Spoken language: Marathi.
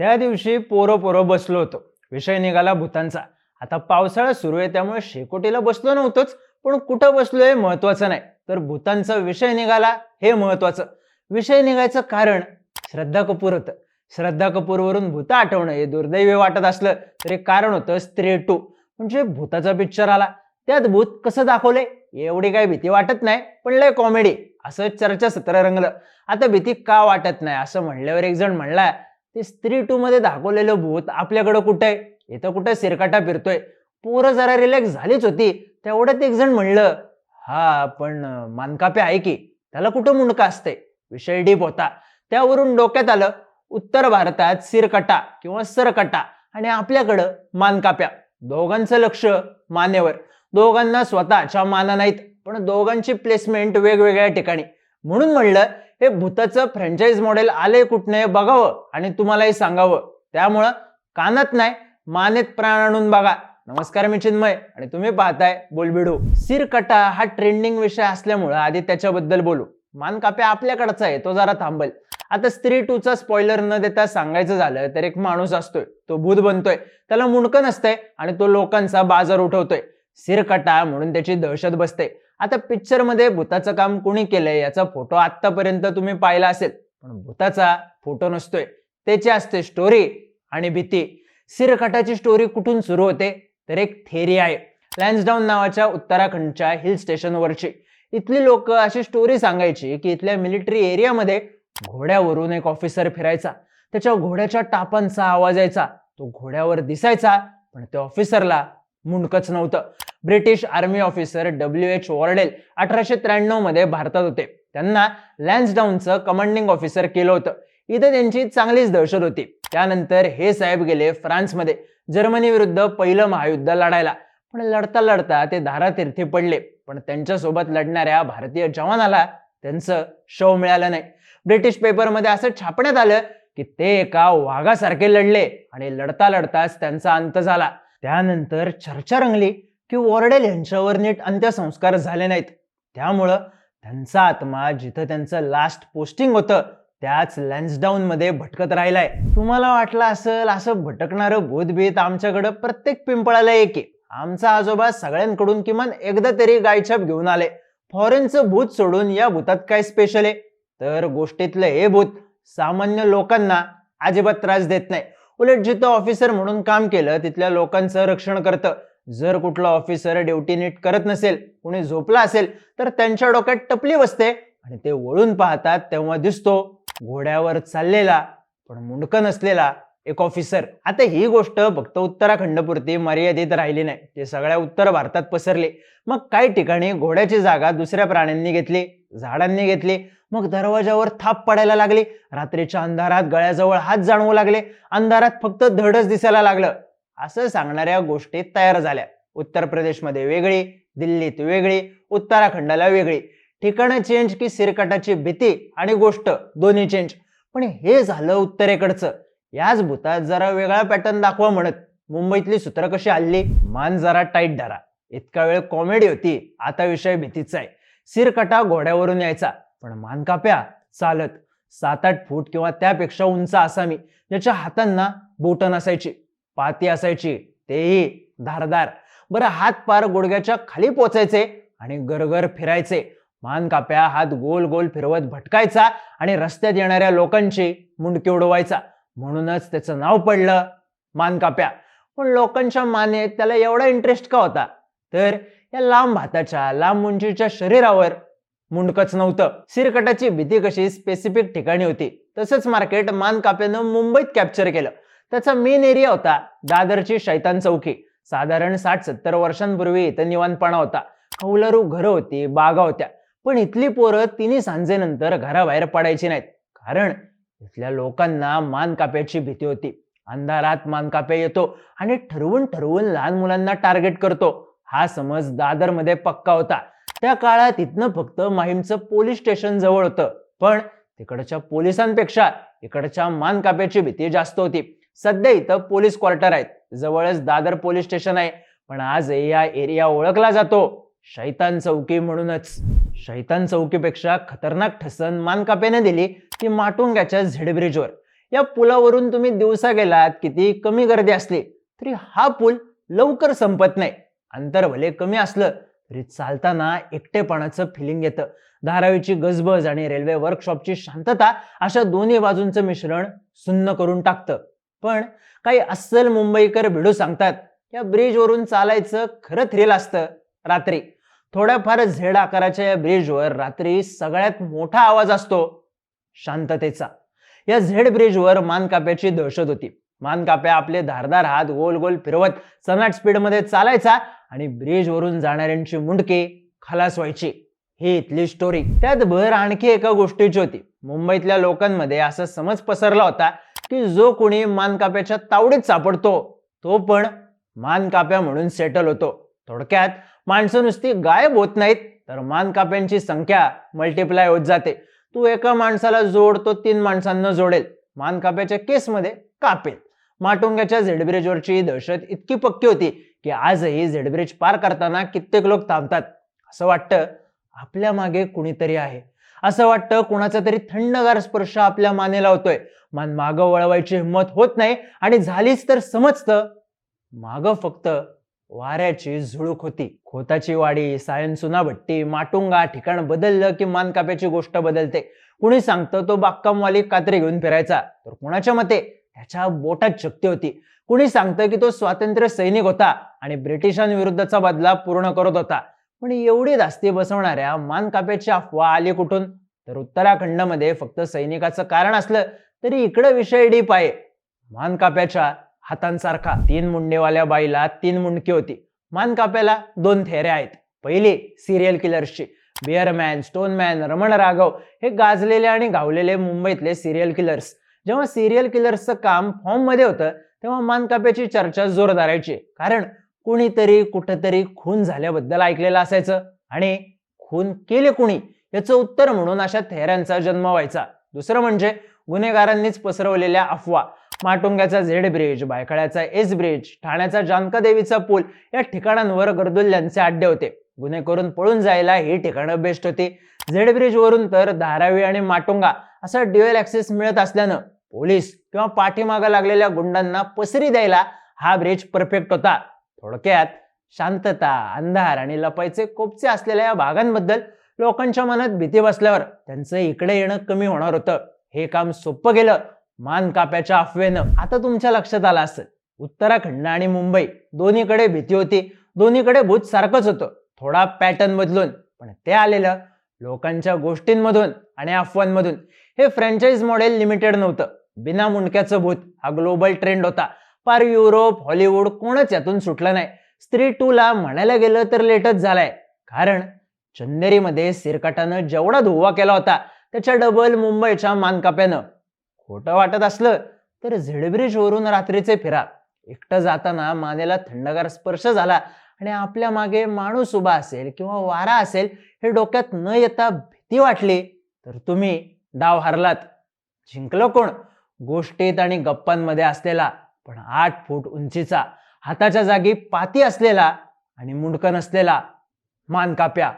त्या दिवशी पोरं पोरं बसलो होतो. विषय निघाला भूतांचा. आता पावसाळा सुरू आहे त्यामुळे शेकोटीला बसलो नव्हतोच पण कुठं बसलो हे महत्वाचं नाही. तर भूतांचा विषय निघाला हे महत्वाचं. विषय निघायचं कारण श्रद्धा कपूर होतं. श्रद्धा कपूरवरून भूत आठवणं हे दुर्दैवी वाटत असलं तरी कारण होतं स्त्री टू. म्हणजे भूताचा पिक्चर आला. त्यात भूत कसं दाखवलंय एवढी काही भीती वाटत नाही पण लय कॉमेडी असं चर्चासत्र रंगलं. आता भीती का वाटत नाही? असं म्हणल्यावर एक जण म्हणला ते स्त्री टू मध्ये दाखवलेलं भूत आपल्याकडं कुठं? आहे इथं कुठं सिरकाटा फिरतोय. पोरं जरा रिलॅक्स झालीच होती. तेवढ्यात एक जण म्हणलं हा पण मानकापे आहे की. त्याला कुठं मुंडका असते विषय डीप होता. त्यावरून डोक्यात आलं उत्तर भारतात सिरकटा किंवा सरकटा आणि आपल्याकडं मानकाप्या. दोघांचं लक्ष मानेवर. दोघांना स्वतःच्या माना नाहीत पण दोघांची प्लेसमेंट वेगवेगळ्या ठिकाणी. म्हणून म्हणलं हे भूताचं फ्रँचाईज मॉडेल आले हे बघावं आणि तुम्हालाही सांगावं. त्यामुळं कानात नाही मानेत प्राण आणून बघा. नमस्कार मी चिन्मय आणि तुम्ही पाहताय बोलबिडू. सिरकटा हा ट्रेंडिंग विषय असल्यामुळं आधी त्याच्याबद्दल बोलू. मानकापे आपल्याकडचा आहे तो जरा थांबल. आता स्त्री टूचा स्पॉइलर न देता सांगायचं झालं तर एक माणूस असतोय तो भूत बनतोय. त्याला मुंडकं नसतंय आणि तो लोकांचा बाजार उठवतोय. सिरकटा म्हणून त्याची दहशत बसते. आता पिक्चरमध्ये भूताचं काम कुणी केलंय? याचा फोटो आतापर्यंत तुम्ही पाहिला असेल. पण भूताचा फोटो नसतोय. त्याची असते स्टोरी आणि भीती. सिरकटाची स्टोरी कुठून सुरू होते? तर एक थेरी आहे. लॅन्सडाऊन नावाच्या उत्तराखंडच्या हिल स्टेशनवरची. इथली लोक अशी स्टोरी सांगायची की इथल्या मिलिटरी एरियामध्ये घोड्यावरून एक ऑफिसर फिरायचा. त्याच्या घोड्याच्या टापांचा आवाज यायचा. तो घोड्यावर दिसायचा पण त्या ऑफिसरला मुंडकच नव्हतं. British army officer W H Wardell अठराशे त्र्याण्णवमध्ये भारतात होते. त्यांना लॅन्सडाऊनचं कमांडिंग ऑफिसर केलं होतं. इथे त्यांची चांगलीच दहशत होती. त्यानंतर हे साहेब गेले फ्रान्समध्ये. जर्मनी विरुद्ध पहिलं महायुद्ध लढायला. पण लढता लढता ते धारातीर्थी पडले. पण त्यांच्यासोबत लढणाऱ्या भारतीय जवानाला त्यांचं शव मिळालं नाही. ब्रिटिश पेपरमध्ये असं छापण्यात आलं की ते एका वाघासारखे लढले आणि लढता लढताच त्यांचा अंत झाला. त्यानंतर चर्चा रंगली. की वॉर्डेल यांच्यावर नीट अंत्यसंस्कार झाले नाहीत. त्यामुळं त्यांचा आत्मा जिथं त्यांचं लास्ट पोस्टिंग होतं त्याच लॅन्सडाऊन मध्ये भटकत राहिलाय. तुम्हाला वाटलं असेल असं भटकणारं भूतभीत आमच्याकडं प्रत्येक पिंपळाला एक आहे. आमचा आजोबा सगळ्यांकडून किमान एकदा तरी गायछाप घेऊन आले. फॉरेनचं भूत सोडून या भूतात काय स्पेशल आहे? तर गोष्टीतलं हे भूत सामान्य लोकांना अजिबात त्रास देत नाही. उलट जिथं ऑफिसर म्हणून काम केलं तिथल्या लोकांचं रक्षण करतं. जर कुठला ऑफिसर ड्युटी नीट करत नसेल कुणी झोपला असेल तर त्यांच्या डोक्यात टपली बसते आणि ते वळून पाहतात तेव्हा दिसतो घोड्यावर चाललेला पण मुंडकं नसलेला एक ऑफिसर आता ही गोष्ट फक्त उत्तराखंडपुरती मर्यादित राहिली नाही. ते सगळ्या उत्तर भारतात पसरली. मग काही ठिकाणी घोड्याची जागा दुसऱ्या प्राण्यांनी घेतली झाडांनी घेतली मग दरवाजावर थाप पडायला लागली रात्रीच्या अंधारात गळ्याजवळ हात जाणवू लागले अंधारात फक्त धडच दिसायला लागलं. असं सांगणाऱ्या गोष्टी तयार झाल्या. उत्तर प्रदेशमध्ये वेगळी दिल्लीत वेगळी उत्तराखंडाला वेगळी. ठिकाणं चेंज की सिरकटाची भीती आणि गोष्ट दोन्ही चेंज पण हे झालं उत्तरेकडचं. याच भूतात जरा वेगळा पॅटर्न दाखवा म्हणत मुंबईतली सूत्र कशी हल्ली? मान जरा टाईट धरा. इतका वेळ कॉमेडी होती. आता विषय भीतीचा आहे. सिरकटा घोड्यावरून यायचा. पण मान काप्या चालत. सात आठ फूट किंवा त्यापेक्षा उंच असामी. ज्याच्या हातांना बोट नसायची. पाती असायची तेही धारदार. बरं हात पार गुडघ्याच्या खाली पोचायचे आणि गरगर फिरायचे. मान काप्या हात गोल गोल फिरवत भटकायचा आणि रस्त्यात येणाऱ्या लोकांची मुंडकी उडवायचा. म्हणूनच त्याचं नाव पडलं मानकाप्या पण लोकांच्या मानेत त्याला एवढा इंटरेस्ट का होता? तर या लांब हाताच्या लांब उंचीच्या शरीरावर मुंडकच नव्हतं. सिरकटाची भीती कशी स्पेसिफिक ठिकाणी होती. तसंच मार्केट मानकाप्यानं मुंबईत कॅप्चर केलं. त्याचा मेन एरिया होता दादरची शैतान चौकी. साधारण साठ सत्तर वर्षांपूर्वी इथं निवांतपणा होता. कौलारू घरं होती बागा होत्या. पण इथली पोरं तिन्ही सांजेनंतर घराबाहेर पडायची नाहीत. कारण इथल्या लोकांना मान काप्याची भीती होती. अंधारात मानकाप्या येतो आणि ठरवून ठरवून लहान मुलांना टार्गेट करतो. हा समज दादरमध्ये पक्का होता. त्या काळात इथनं फक्त माहीमचं पोलीस स्टेशन जवळ होतं. पण तिकडच्या पोलिसांपेक्षा इकडच्या मानकाप्याची भीती जास्त होती. सध्या इथं पोलीस क्वार्टर आहेत. जवळच दादर पोलीस स्टेशन आहे. पण आज या एरिया ओळखला जातो. शैतान चौकी म्हणूनच. शैतान चौकीपेक्षा खतरनाक ठसन मानकाप्याने दिली ती माटुंग्याच्या झेड ब्रिजवर या पुलावरून तुम्ही दिवसा गेलात किती कमी गर्दी असली तरी हा पूल लवकर संपत नाही. अंतर भले कमी असलं तरी चालताना एकटेपणाचं फिलिंग येतं. धारावीची गजबज आणि रेल्वे वर्कशॉपची शांतता अशा दोन्ही बाजूंचं मिश्रण सुन्न करून टाकतं. पण काही अस्सल मुंबईकर भिडू सांगतात या ब्रिजवरून चालायचं खरं थ्रिल असतं रात्री. थोड्याफार झेड आकाराच्या या ब्रिजवर रात्री सगळ्यात मोठा आवाज असतो शांततेचा. या झेड ब्रिजवर मानकाप्याची दहशत होती. मानकाप्या आपले धारदार हात गोल गोल फिरवत सनाट स्पीडमध्ये चालायचा आणि ब्रिजवरून जाणाऱ्यांची मुंडके खलास व्हायची. ही इथली स्टोरी त्यात भर आणखी एका गोष्टीची होती. मुंबईतल्या लोकांमध्ये असा समज पसरला होता की जो कोणी मानकाप्याच्या तावडीत सापडतो तो पण मानकाप्या म्हणून सेटल होतो. थोडक्यात माणसं नुसती गायब होत नाहीत तर मानकाप्यांची संख्या मल्टिप्लाय होत जाते. तू एका माणसाला जोड तो तीन माणसांना जोडेल. मानकाप्याच्या केसमध्ये कापेल. माटुंग्याच्या झेडब्रिजवरची दहशत इतकी पक्की होती की आजही झेडब्रिज पार करताना कित्येक लोक थांबतात. असं वाटतं आपल्या मागे कुणीतरी आहे. असं वाटतं कोणाचा तरी थंडगार स्पर्श आपल्या मानेला होतोय मान मागं वळवायची हिंमत होत नाही आणि झालीच तर समजतं. मागं फक्त वाऱ्याची झुळूक होती. खोताची वाडी सायन सुनाभट्टी माटुंगा ठिकाण बदललं की मानकाप्याची गोष्ट बदलते. कुणी सांगतं तो बागकामवाली कात्री घेऊन फिरायचा. तर कुणाच्या मते? त्याच्या बोटात शक्ती होती. कुणी सांगतं की तो स्वातंत्र्य सैनिक होता आणि ब्रिटिशांविरुद्धचा बदला पूर्ण करत होता. पण एवढी धास्ती बसवणाऱ्या मानकाप्याची अफवा आली कुठून? तर उत्तराखंडमध्ये फक्त सैनिकाचं कारण असलं तरी इकडं विषय डीप आहे. मानकाप्याच्या हातांसारखा तीन मुंडेवाल्या बाईला तीन मुंडकी होती. मानकाप्याला दोन थेऱ्या आहेत. पहिली सिरियल किलर्सची बिअरमॅन स्टोनमॅन रमण राघव हे गाजलेले आणि गावलेले मुंबईतले सिरियल किलर्स जेव्हा सिरियल किलर्सचं काम फॉर्ममध्ये होतं तेव्हा मानकाप्याची चर्चा जोरदारायची कारण कुणीतरी कुठंतरी खून झाल्याबद्दल ऐकलेलं असायचं आणि खून केले कुणी? याचं उत्तर म्हणून अशा थेऱ्यांचा जन्म व्हायचा. दुसरं म्हणजे गुन्हेगारांनीच पसरवलेल्या अफवा माटुंग्याचा झेड ब्रिज बायखळ्याचा एस ब्रिज ठाण्याचा जानका देवीचा पूल या ठिकाणांवर गर्दुल्ल्यांचे अड्डे होते. गुन्हे करून पळून जायला ही ठिकाणं बेस्ट होती. झेड ब्रिज वरून तर धारावी आणि माटुंगा असा ड्युएल ऍक्सेस मिळत असल्यानं पोलीस किंवा पाठीमागं लागलेल्या गुंडांना पसरी द्यायला हा ब्रिज परफेक्ट होता. थोडक्यात शांतता अंधार आणि लपायचे कोपचे असलेल्या या भागांबद्दल लोकांच्या मनात भीती बसल्यावर त्यांचं इकडे येणं कमी होणार होतं. हे काम सोपं गेलं. मान काप्याच्या अफवेनं. आता तुमच्या लक्षात आलं असेल. उत्तराखंड आणि मुंबई दोन्हीकडे भीती होती. दोन्हीकडे भूत सारखंच होतं. थोडा पॅटर्न बदलून. पण ते आलेलं लोकांच्या गोष्टींमधून आणि अफवांमधून. हे फ्रँचाईज मॉडेल लिमिटेड नव्हतं. बिना मुंडक्याचं भूत हा ग्लोबल ट्रेंड होता. पार युरोप हॉलिवूड कोणच यातून सुटलं नाही. स्त्री टू ला म्हणायला गेलं तर लेटच झालाय. कारण चंदेरीमध्ये सिरकाटानं जेवढा धुवा केला होता त्याच्या डबल मुंबईच्या मानकाप्यानं. खोटं वाटत असलं तर झेडब्रिज वरून रात्रीचे फिरा. एकटं जाताना मानेला थंडगार स्पर्श झाला आणि आपल्या मागे माणूस उभा असेल किंवा वारा असेल हे डोक्यात न येता भीती वाटली. तर तुम्ही डाव हरलात. जिंकलं कोण? गोष्टीत आणि गप्पांमध्ये असलेला पण आठ फूट उंचीचा हाताच्या जागी पाती असलेला आणि मुंडकं नसलेला मानकाप्या